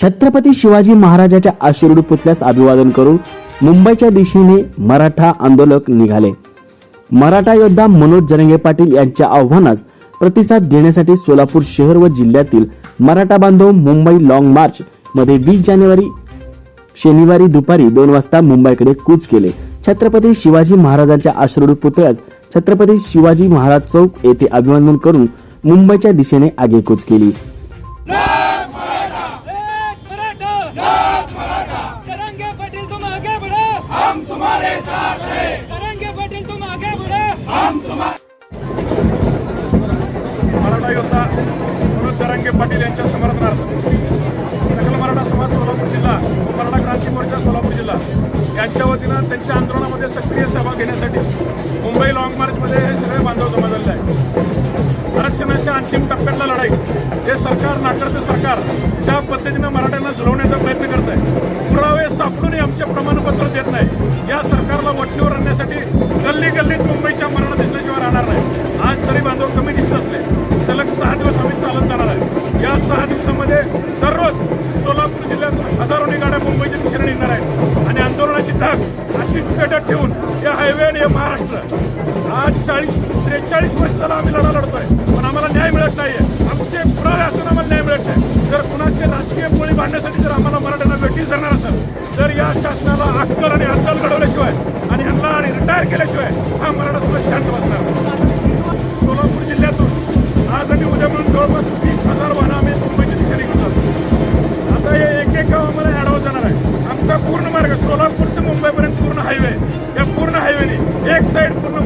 छत्रपती शिवाजी महाराजाच्या आशीर्वाद पुतल्यास अभिवादन करून मुंबईच्या दिशेने मराठा आंदोलक निघाले. मराठा योद्धा मनोज जरंगे पाटील यांच्या आव्हानास प्रतिसाद देण्यासाठी सोलापूर शहर व जिल्ह्यातील मराठा बांधव मुंबई लॉंग मार्च मध्ये वीस जानेवारी शनिवारी दुपारी दोन वाजता मुंबईकडे कूच केले. छत्रपती शिवाजी महाराजांच्या आश्ररूढ पुतळ्यास छत्रपती शिवाजी महाराज चौक येथे अभिवादन करून मुंबईच्या दिशेने आगेकूच केली एक मराठा एक मराठा करेंगे पाटिल तुम आगे बढ़ो हम तुम्हारे साथ हैं। करेंगे पाटिल तुम आगे बढ़ो। मराठा योद्धा मनोज जरांगे पाटील यांच्या समर्थनार्थ सकल मराठा समाज सोलापूर जिल्हा मराठा क्रांती मोर्चा सोलापूर जिल्हा यांच्या वतीनं त्यांच्या आंदोलनामध्ये सक्रिय सहभाग घेण्यासाठी मुंबई लॉंग मार्चमध्ये हे सगळे बांधव जमा झालेले आहे आरक्षणाच्या अंतिम टप्प्यातला लढाई हे सरकार नाकारतं सरकार ज्या पद्धतीनं मराठ्यांना झुलवण्याचा प्रयत्न करत आहे सापडूनही आमचे प्रमाणपत्र देत नाही. या सरकारला वटणीवर आणण्यासाठी गल्ली गल्लीत मुंबईच्या मरण दिसल्याशिवाय राहणार नाही. आज जरी बांधव कमी दिसत असले. सलग सहा दिवस आम्ही चालत जाणार आहे. या सहा दिवसामध्ये दररोज सोलापूर जिल्ह्यातून हजारोनी गाड्या मुंबईच्या दिशेने निघणार आहेत. आणि आंदोलनाची धाक अशी पेटत ठेवून या हायवे आणि हे महाराष्ट्र. आज चाळीस त्रेचाळीस वर्ष झाला आम्ही लढा लढतोय. पण आम्हाला न्याय मिळत नाहीये. आमचे पुरावे असून आम्हाला राजकीय पोळी बांधण्यासाठी जर आम्हाला मराठ्यांना भेटी जाणार असेल तर या शासनाला अक्कल आणि अद्दल घडवल्याशिवाय आणि यांना आणि रिटायर केल्याशिवाय हा मराठा समाज शांत बसणार सोलापूर जिल्ह्यातून आज आणि उद्या मिळून जवळपास वीस हजार वाहनं आम्ही मुंबईच्या दिशेने घेऊन जातो आता हे एक एक गाव आम्हाला जाणार आहे. आमचा पूर्ण मार्ग सोलापूर ते मुंबईपर्यंत पूर्ण हायवे या पूर्ण हायवेने एक साईड पूर्ण